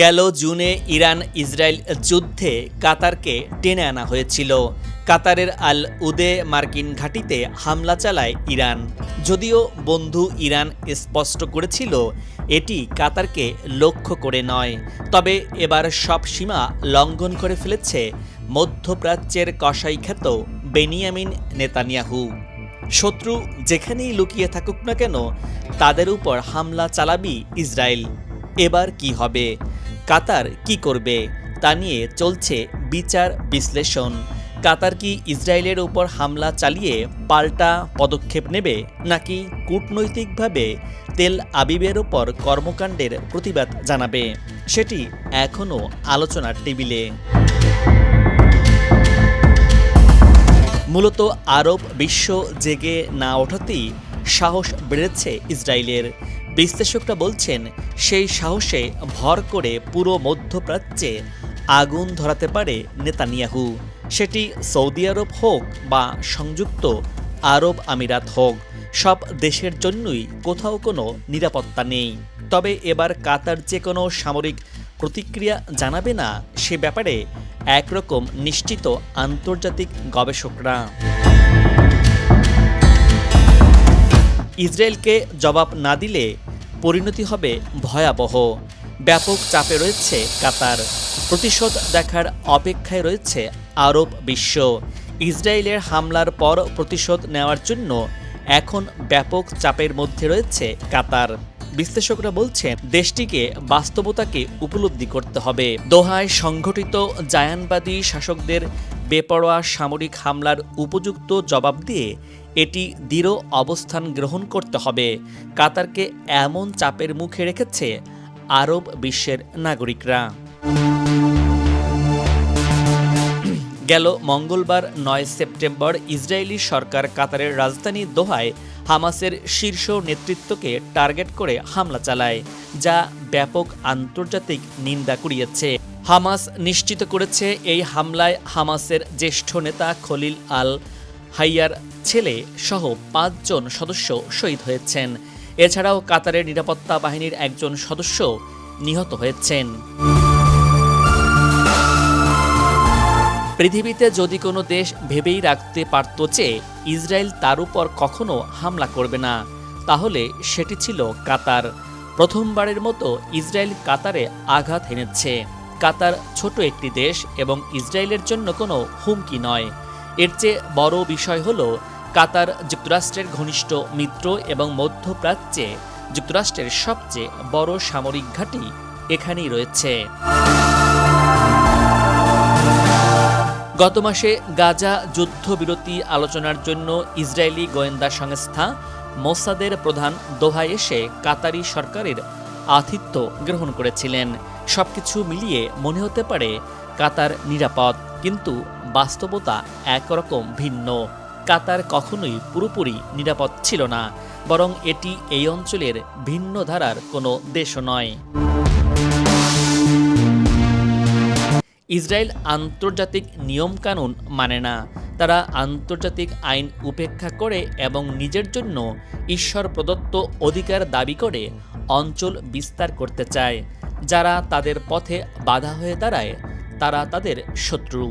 গেল জুনে Iran Israel যুদ্ধে কাতারকে টেনে আনা হয়েছিল। কাতারের আল উদে মার্কিন ঘাঁটিতে হামলা চালায় ইরান। যদিও বন্ধু ইরান স্পষ্ট করেছিল, এটি কাতারকে লক্ষ্য করে নয়। তবে এবার সব সীমা লঙ্ঘন করে ফেলেছে মধ্যপ্রাচ্যের কসাই খ্যাত বেনিয়ামিন নেতানিয়াহু। শত্রু যেখানেই লুকিয়ে থাকুক না কেন, তাদের উপর হামলা চালাবি ইসরায়েল। এবার কি হবে? কাতার কি করবে তা নিয়ে চলছে বিচার বিশ্লেষণ। কাতার কি ইসরায়েলের উপর হামলা চালিয়ে পাল্টা পদক্ষেপ নেবে নাকি কূটনৈতিকভাবে তেল আবিবের ওপর কর্মকাণ্ডের প্রতিবাদ জানাবে, সেটি এখনও আলোচনার টেবিলে। মূলত আরব বিশ্ব জেগে না ওঠাতেই সাহস বেড়েছে ইসরায়েলের। বিশ্লেষকরা বলছেন, সেই সাহসে ভর করে পুরো মধ্যপ্রাচ্যে আগুন ধরাতে পারে নেতানিয়াহু। সেটি সৌদি আরব হোক বা সংযুক্ত আরব আমিরাত হোক, সব দেশের জন্যই কোথাও কোনো নিরাপত্তা নেই। তবে এবার কাতার যে কোনো সামরিক প্রতিক্রিয়া জানাবে না, সে ব্যাপারে একরকম নিশ্চিত আন্তর্জাতিক গবেষকরা। ইসরায়েলকে জবাব না দিলে পরিণতি হবে ভয়াবহ। ব্যাপক চাপে রয়েছে কাতার। প্রতিশোধ দেখার অপেক্ষায় রয়েছে আরব বিশ্ব। ইসরায়েলের হামলার পর প্রতিশোধ নেওয়ার জন্য এখন ব্যাপক চাপের মধ্যে রয়েছে কাতার। বিশ্লেষকরা বলছেন, দেশটিকে বাস্তবতাকে উপলব্ধি করতে হবে। দোহায় সংঘটিত জায়ানবাদী শাসকদের বেপরোয়া সামরিক হামলার উপযুক্ত জবাব দিয়ে এটি দৃঢ় অবস্থান গ্রহণ করতে হবে। কাতারকে এমন চাপের মুখে রেখেছে আরব বিশ্বের নাগরিকরা। গেল মঙ্গলবার নয় সেপ্টেম্বর ইসরায়েলি সরকার কাতারের রাজধানী দোহায় হামাসের শীর্ষ নেতৃত্বকে টার্গেট করে হামলা চালায়, যা ব্যাপক আন্তর্জাতিক নিন্দা কুড়িয়েছে। হামাস নিশ্চিত করেছে এই হামলায় হামাসের জ্যেষ্ঠ নেতা খলিল আল হাইয়ার ছেলে সহ পাঁচজন সদস্য শহীদ হয়েছেন। এছাড়াও কাতারের নিরাপত্তা বাহিনীর একজন সদস্য নিহত হয়েছেন। পৃথিবীতে যদি কোনো দেশ ভেবেই রাখতে পারত যে ইসরায়েল তার উপর কখনো হামলা করবে না, তাহলে সেটি ছিল কাতার। প্রথমবারের মতো ইসরায়েল কাতারে আঘাত হেনেছে কাতার ছোট একটি দেশ এবং ইসরায়েলের জন্য কোনো হুমকি নয়। এর চেয়ে বড় বিষয় হল কাতার যুক্তরাষ্ট্রের ঘনিষ্ঠ মিত্র এবং মধ্যপ্রাচ্যে যুক্তরাষ্ট্রের সবচেয়ে বড় সামরিক ঘাঁটি এখানেই রয়েছে। গত মাসে গাজা যুদ্ধবিরতি আলোচনার জন্য ইসরায়েলি গোয়েন্দা সংস্থা মোসাদের প্রধান দোহায় এসে কাতারি সরকারের আতিথ্য গ্রহণ করেছিলেন। সবকিছু মিলিয়ে মনে হতে পারে কাতার নিরাপদ, কিন্তু বাস্তবতা একরকম ভিন্ন। কাতার কখনোই পুরোপুরি নিরাপদ ছিল না, বরং এটি এই অঞ্চলের ভিন্ন ধারার কোনো দেশও নয়। ইসরায়েল আন্তর্জাতিক নিয়মকানুন মানে না। তারা আন্তর্জাতিক আইন উপেক্ষা করে এবং নিজের জন্য ঈশ্বর প্রদত্ত অধিকার দাবি করে অঞ্চল বিস্তার করতে চায়। যারা তাদের পথে বাধা হয়ে দাঁড়ায়, তারা তাদের শত্রু।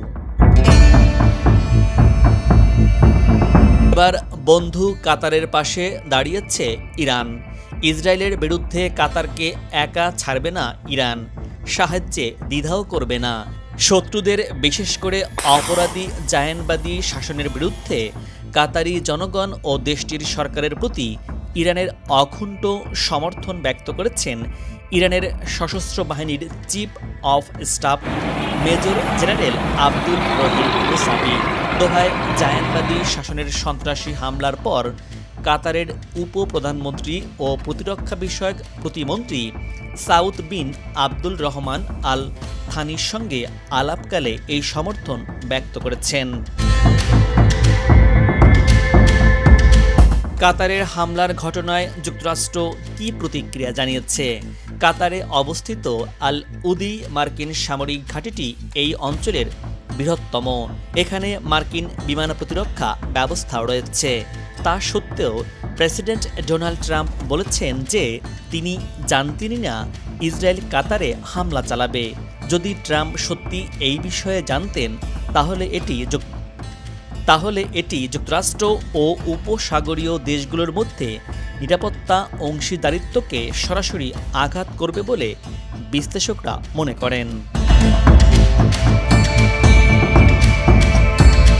এবার বন্ধু কাতারের পাশে দাঁড়িয়েছে ইরান। ইসরায়েলের বিরুদ্ধে কাতারকে একা ছাড়বে না ইরান। সাহায্যে দ্বিধাও করবে না। শত্রুদের বিশেষ করে অপরাধী জায়ানবাদী শাসনের বিরুদ্ধে কাতারি জনগণ ও দেশটির সরকারের প্রতি ইরানের অখুণ্ঠ সমর্থন ব্যক্ত করেছেন ইরানের সশস্ত্র বাহিনীর chief of staff major general Abdul Rahim Mousavi. দোহায় জায়ানবাদী শাসনের সন্ত্রাসী হামলার পর কাতারের উপপ্রধানমন্ত্রী ও প্রতিরক্ষা বিষয়ক প্রতিমন্ত্রী সাউদ বিন আব্দুল রহমান আল থানির সঙ্গে আলাপকালে এই সমর্থন ব্যক্ত করেছেন। কাতারের হামলার ঘটনায় যুক্তরাষ্ট্র কী প্রতিক্রিয়া জানিয়েছে? কাতারে অবস্থিত আল উদি মার্কিন সামরিক ঘাঁটিটি এই অঞ্চলের বৃহত্তম। এখানে মার্কিন বিমান প্রতিরক্ষা ব্যবস্থাও রয়েছে। তা সত্ত্বেও প্রেসিডেন্ট ডোনাল্ড ট্রাম্প বলেছেন যে তিনি জানতেনই না, ইসরায়েল কাতারে হামলা চালাবে। যদি ট্রাম্প সত্যি এই বিষয়ে জানতেন, তাহলে এটি তাহলে এটি যুক্তরাষ্ট্র ও উপসাগরীয় দেশগুলোর মধ্যে নিরাপত্তা অংশীদারিত্বকে সরাসরি আঘাত করবে বলে বিশ্লেষকরা মনে করেন।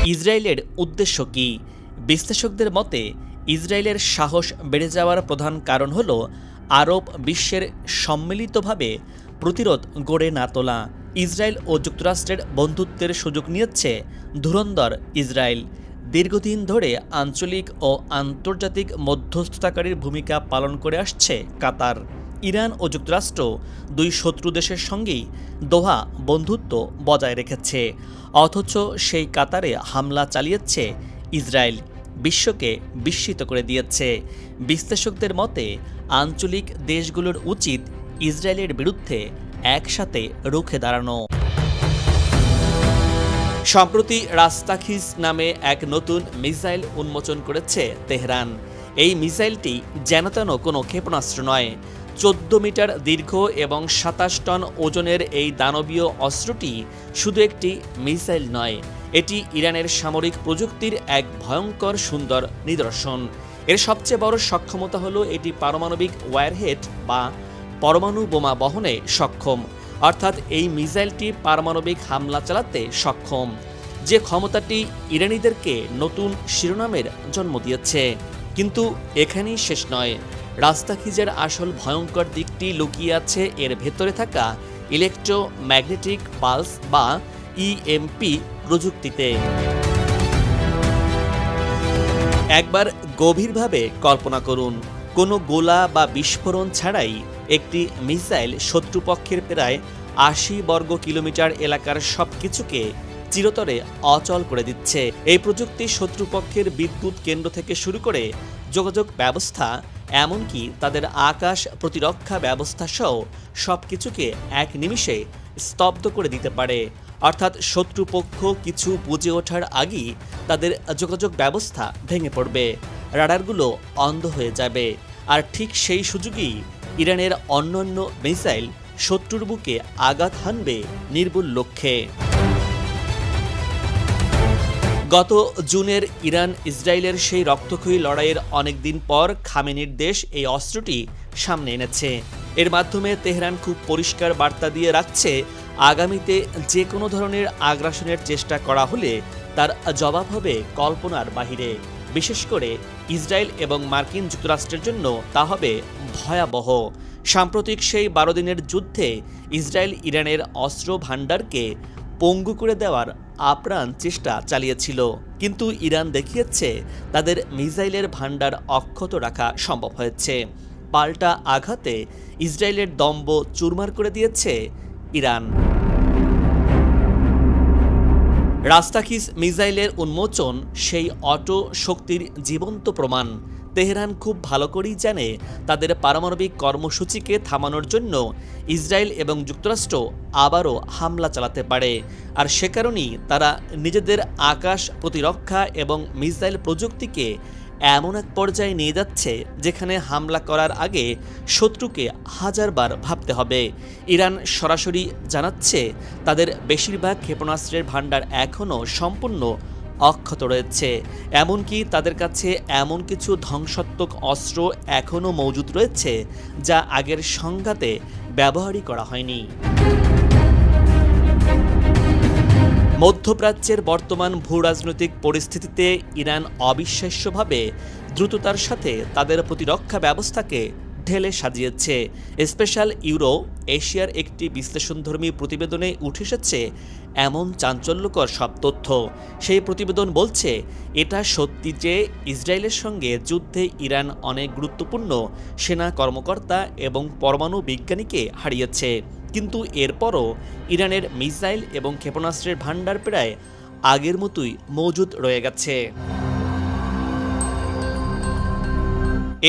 ইসরায়েলের উদ্দেশ্য কি? বিশ্লেষকদের মতে, ইসরায়েলের সাহস বেড়ে যাওয়ার প্রধান কারণ হল আরব বিশ্বের সম্মিলিতভাবে প্রতিরোধ গড়ে না তোলা। ইসরায়েল ও যুক্তরাষ্ট্রের বন্ধুত্বের সুযোগ নিয়েছে ধুরন্ধর ইসরায়েল। দীর্ঘদিন ধরে আঞ্চলিক ও আন্তর্জাতিক মধ্যস্থতাকারীর ভূমিকা পালন করে আসছে কাতার। ইরান ও যুক্তরাষ্ট্র দুই শত্রু দেশের সঙ্গেই দোহা বন্ধুত্ব বজায় রেখেছে। অথচ সেই কাতারে হামলা চালিয়েছে ইসরায়েল, বিশ্বকে বিস্মিত করে দিয়েছে। বিশ্লেষকদের মতে, আঞ্চলিক দেশগুলোর উচিত ইসরায়েলের বিরুদ্ধে একসাথে রুখে দাঁড়ানো। সম্প্রতি রাস্তাখিজ নামে এক নতুন মিসাইল উন্মোচন করেছে তেহরান। এই মিসাইলটি যেন তেন কোনো ক্ষেপণাস্ত্র নয়। চোদ্দ মিটার দীর্ঘ এবং সাতাশ টন ওজনের এই দানবীয় অস্ত্রটি শুধু একটি মিসাইল নয়, এটি ইরানের সামরিক প্রযুক্তির এক ভয়ঙ্কর সুন্দর নিদর্শন। এর সবচেয়ে বড় সক্ষমতা হলো এটি পারমাণবিক ওয়ারহেড বা পরমাণু বোমা বহনে সক্ষম। অর্থাৎ এই মিসাইলটি পারমাণবিক হামলা চালাতে সক্ষম। যে ক্ষমতাটি ইরানিদেরকে নতুন শিরোনামের জন্ম দিয়েছে। কিন্তু এখানেই শেষ নয়। রাস্তাখিজের আসল ভয়ঙ্কর দিকটি লুকিয়ে আছে এর ভেতরে থাকা ইলেকট্রোম্যাগনেটিক পালস বা ইএমপি প্রযুক্তিতে। একবার গভীরভাবে কল্পনা করুন, কোনো গোলা বা বিস্ফোরণ ছাড়াই একটি মিসাইল শত্রুপক্ষের প্রায় আশি বর্গ কিলোমিটার এলাকার সব কিছুকে চিরতরে অচল করে দিচ্ছে। এই প্রযুক্তি শত্রুপক্ষের বিদ্যুৎ কেন্দ্র থেকে শুরু করে যোগাযোগ ব্যবস্থা, এমনকি তাদের আকাশ প্রতিরক্ষা ব্যবস্থা সহ সব কিছুকে এক নিমিষে স্তব্ধ করে দিতে পারে। অর্থাৎ শত্রুপক্ষ কিছু বুঝে ওঠার আগেই তাদের যোগাযোগ ব্যবস্থা ভেঙে পড়বে। রাডারগুলো অন্ধ হয়ে যাবে। আর ঠিক সেই সুযোগেই ইরানের অন্যান্য মিসাইল শত্রুর বুকে আঘাত হানবে নির্ভুল লক্ষ্যে। গত জুনের ইরান ইসরায়েলের সেই রক্তক্ষয়ী লড়াইয়ের অনেক দিন পর খামেনির দেশ এই অস্ত্রটি সামনে এনেছে। এর মাধ্যমে তেহরান খুব পরিষ্কার বার্তা দিয়ে রাখছে, আগামীতে যে কোনো ধরনের আগ্রাসনের চেষ্টা করা হলে তার জবাব হবে কল্পনার বাহিরে। বিশেষ করে ইসরায়েল এবং মার্কিন যুক্তরাষ্ট্রের জন্য তা হবে ভয়াবহ। সাম্প্রতিক সেই বারো দিনের যুদ্ধে ইসরায়েল ইরানের অস্ত্র ভাণ্ডারকে পঙ্গু করে দেওয়ার আপ্রাণ চেষ্টা চালিয়েছিল। কিন্তু ইরান দেখিয়েছে তাদের মিসাইলের ভাণ্ডার অক্ষত রাখা সম্ভব হয়েছে। পাল্টা আঘাতে ইসরায়েলের দম্ব চুরমার করে দিয়েছে ইরান। রাস্তাখিস মিসাইলের উন্মোচন সেই অটো শক্তির জীবন্ত প্রমাণ। তেহরান খুব ভালো করেই জানে তাদের পারমাণবিক কর্মসূচিকে থামানোর জন্য ইসরায়েল এবং যুক্তরাষ্ট্র আবারও হামলা চালাতে পারে। আর সে কারণেই তারা নিজেদের আকাশ প্রতিরক্ষা এবং মিসাইল প্রযুক্তিকে এমন এক পর্যায়ে নিয়ে যাচ্ছে যেখানে হামলা করার আগে শত্রুকে হাজারবার ভাবতে হবে। ইরান সরাসরি জানাচ্ছে তাদের বেশিরভাগ ক্ষেপণাস্ত্রের ভাণ্ডার এখনও সম্পূর্ণ অক্ষত রয়েছে। এমনকি তাদের কাছে এমন কিছু ধ্বংসাত্মক অস্ত্র এখনও মজুদ রয়েছে যা আগের সংঘাতে ব্যবহারই করা হয়নি। মধ্যপ্রাচ্যের বর্তমান ভূ রাজনৈতিক পরিস্থিতিতে ইরান অবিশ্বাস্যভাবে দ্রুততার সাথে তাদের প্রতিরক্ষা ব্যবস্থাকে ঢেলে সাজিয়েছে। স্পেশাল ইউরো এশিয়ার একটি বিশ্লেষণধর্মী প্রতিবেদনে উঠে এসেছে এমন চাঞ্চল্যকর সব তথ্য। সেই প্রতিবেদন বলছে, এটা সত্যি যে ইসরায়েলের সঙ্গে যুদ্ধে ইরান অনেক গুরুত্বপূর্ণ সেনা কর্মকর্তা এবং পরমাণু বিজ্ঞানীকে হারিয়েছে। কিন্তু এরপরও ইরানের মিসাইল এবং ক্ষেপণাস্ত্রের ভাণ্ডার প্রায় আগের মতোই মজুদ রয়ে গেছে।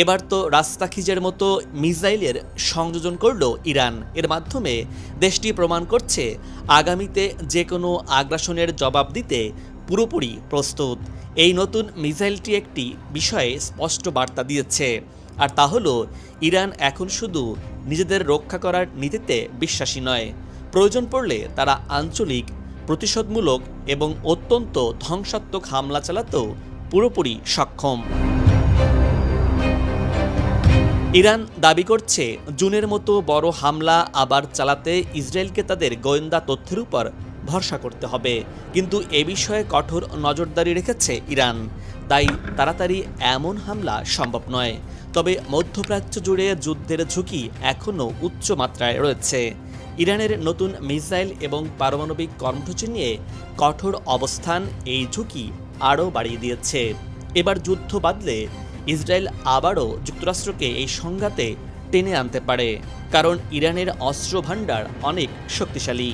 এবার তো রাস্তাখিজের মতো মিসাইলের সংযোজন করল ইরান। এর মাধ্যমে দেশটি প্রমাণ করছে আগামীতে যে কোনো আগ্রাসনের জবাব দিতে পুরোপুরি প্রস্তুত। এই নতুন মিসাইলটি একটি বিষয়ে স্পষ্ট বার্তা দিয়েছে। আর তা হলো, ইরান এখন শুধু নিজেদের রক্ষা করার নীতিতে বিশ্বাসী নয়। প্রয়োজন পড়লে তারা আঞ্চলিক, প্রতিশোধমূলক এবং অত্যন্ত ধ্বংসাত্মক হামলা চালাতেও পুরোপুরি সক্ষম। ইরান দাবি করছে, জুনের মতো বড় হামলা আবার চালাতে ইসরায়েলকে তাদের গোয়েন্দা তথ্যের উপর ভরসা করতে হবে। কিন্তু এ বিষয়ে কঠোর নজরদারি রেখেছে ইরান। তাই তাড়াতাড়ি এমন হামলা সম্ভব নয়। তবে মধ্যপ্রাচ্য জুড়ে যুদ্ধের ঝুঁকি এখনও উচ্চ মাত্রায় রয়েছে। ইরানের নতুন মিসাইল এবং পারমাণবিক কর্মসূচি নিয়ে কঠোর অবস্থান এই ঝুঁকি আরও বাড়িয়ে দিয়েছে। এবার যুদ্ধ বাদলে ইসরায়েল আবারও যুক্তরাষ্ট্রকে এই সংঘাতে টেনে আনতে পারে, কারণ ইরানের অস্ত্র ভাণ্ডার অনেক শক্তিশালী।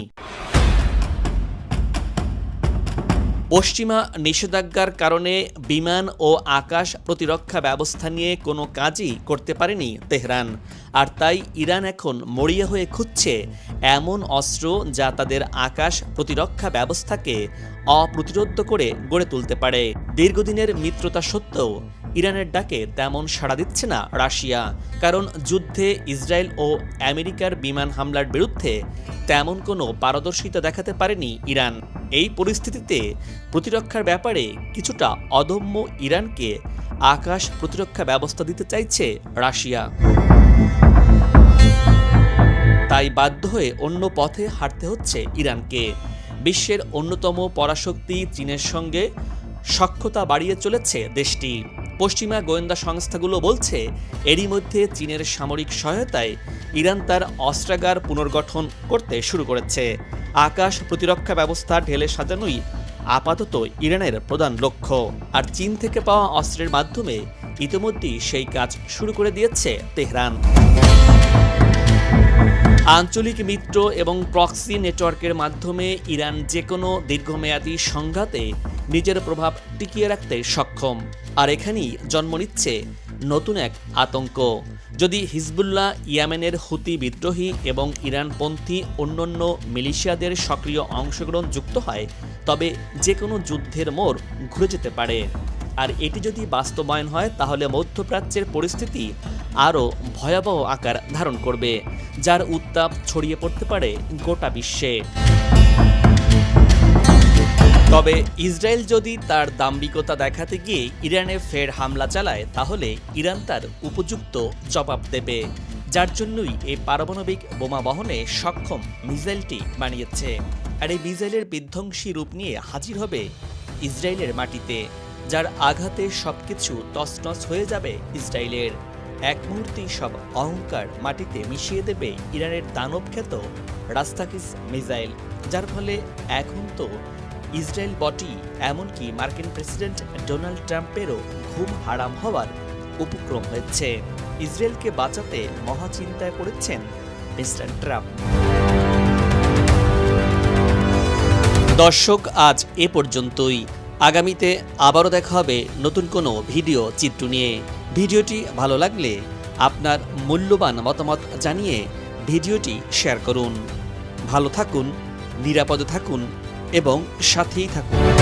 পশ্চিমা নিষেধাজ্ঞার কারণে বিমান ও আকাশ প্রতিরক্ষা ব্যবস্থা নিয়ে কোনো কাজই করতে পারেনি তেহরান। আর তাই ইরান এখন মরিয়া হয়ে খুঁজছে এমন অস্ত্র যা তাদের আকাশ প্রতিরক্ষা ব্যবস্থাকে অপ্রতিরোধ করে গড়ে তুলতে পারে। দীর্ঘদিনের মিত্রতা সত্ত্বেও ইরানের ডাকে তেমন সাড়া দিচ্ছে না রাশিয়া, কারণ যুদ্ধে ইসরায়েল ও আমেরিকার বিমান হামলার বিরুদ্ধে তেমন কোনো পারদর্শিতা দেখাতে পারেনি ইরান। এই পরিস্থিতিতে প্রতিরক্ষার ব্যাপারে কিছুটা অদম্য ইরানকে আকাশ প্রতিরক্ষা ব্যবস্থা দিতে চাইছে রাশিয়া। তাই বাধ্য হয়ে অন্য পথে হাঁটতে হচ্ছে ইরানকে। বিশ্বের অন্যতম পরাশক্তি চীনের সঙ্গে সক্ষতা বাড়িয়ে চলেছে দেশটি। পশ্চিমা গোয়েন্দা সংস্থাগুলো বলছে, এরই মধ্যে চীনের সামরিক সহায়তায় ইরান তার অস্ত্রাগার পুনর্গঠন করতে শুরু করেছে। আকাশ প্রতিরক্ষা ব্যবস্থা ঢেলে সাজানোই আপাতত ইরানের প্রধান লক্ষ্য। আর চীন থেকে পাওয়া অস্ত্রের মাধ্যমে ইতিমধ্যেই সেই কাজ শুরু করে দিয়েছে তেহরান। আঞ্চলিক মিত্র এবং প্রক্সি নেটওয়ার্কের মাধ্যমে ইরান যে কোনো দীর্ঘমেয়াদী সংঘাতে নিজের প্রভাব টিকিয়ে রাখতে সক্ষম। আর এখানেই জন্ম নিচ্ছে নতুন এক আতঙ্ক। যদি হিজবুল্লাহ ইয়ামেনের হুতি বিদ্রোহী এবং ইরানপন্থী অন্যান্য মিলিশিয়াদের সক্রিয় অংশগ্রহণ যুক্ত হয়, তবে যে কোনো যুদ্ধের মোড় ঘুরে যেতে পারে। আর এটি যদি বাস্তবায়ন হয়, তাহলে মধ্যপ্রাচ্যের পরিস্থিতি আরও ভয়াবহ আকার ধারণ করবে, যার উত্তাপ ছড়িয়ে পড়তে পারে গোটা বিশ্বে। তবে ইসরায়েল যদি তার দাম্ভিকতা দেখাতে গিয়ে ইরানে ফের হামলা চালায়, তাহলে ইরান তার উপযুক্ত জবাব দেবে। যার জন্যই এই পারমাণবিক বোমা বহনে সক্ষম মিসাইলটি বানিয়েছে। আর এই মিসাইলের বিধ্বংসী রূপ নিয়ে হাজির হবে ইসরায়েলের মাটিতে, যার আঘাতে সবকিছু তছনছ হয়ে যাবে ইসরায়েলের। এক মুহূর্তেই সব অহংকার মাটিতে মিশিয়ে দেবে ইরানের দানবখ্যাত রাস্তাকিস মিসাইল, যার ফলে এখন তো ইসরায়েল বটি, এমনকি মার্কিন প্রেসিডেন্ট ডোনাল্ড ট্রাম্পেরও ঘুম হারাম হওয়ার উপক্রম হয়েছে। ইসরায়েলকে বাঁচাতে মহাচিন্তায় পড়েছেন মিস্টার ট্রাম্প। দর্শক, আজ এ পর্যন্তই। আগামীতে আবারও দেখা হবে নতুন কোনো ভিডিও চিত্র নিয়ে। ভিডিওটি ভালো লাগলে আপনার মূল্যবান মতামত জানিয়ে ভিডিওটি শেয়ার করুন। ভালো থাকুন, নিরাপদে থাকুন এবং সাথেই থাকুন।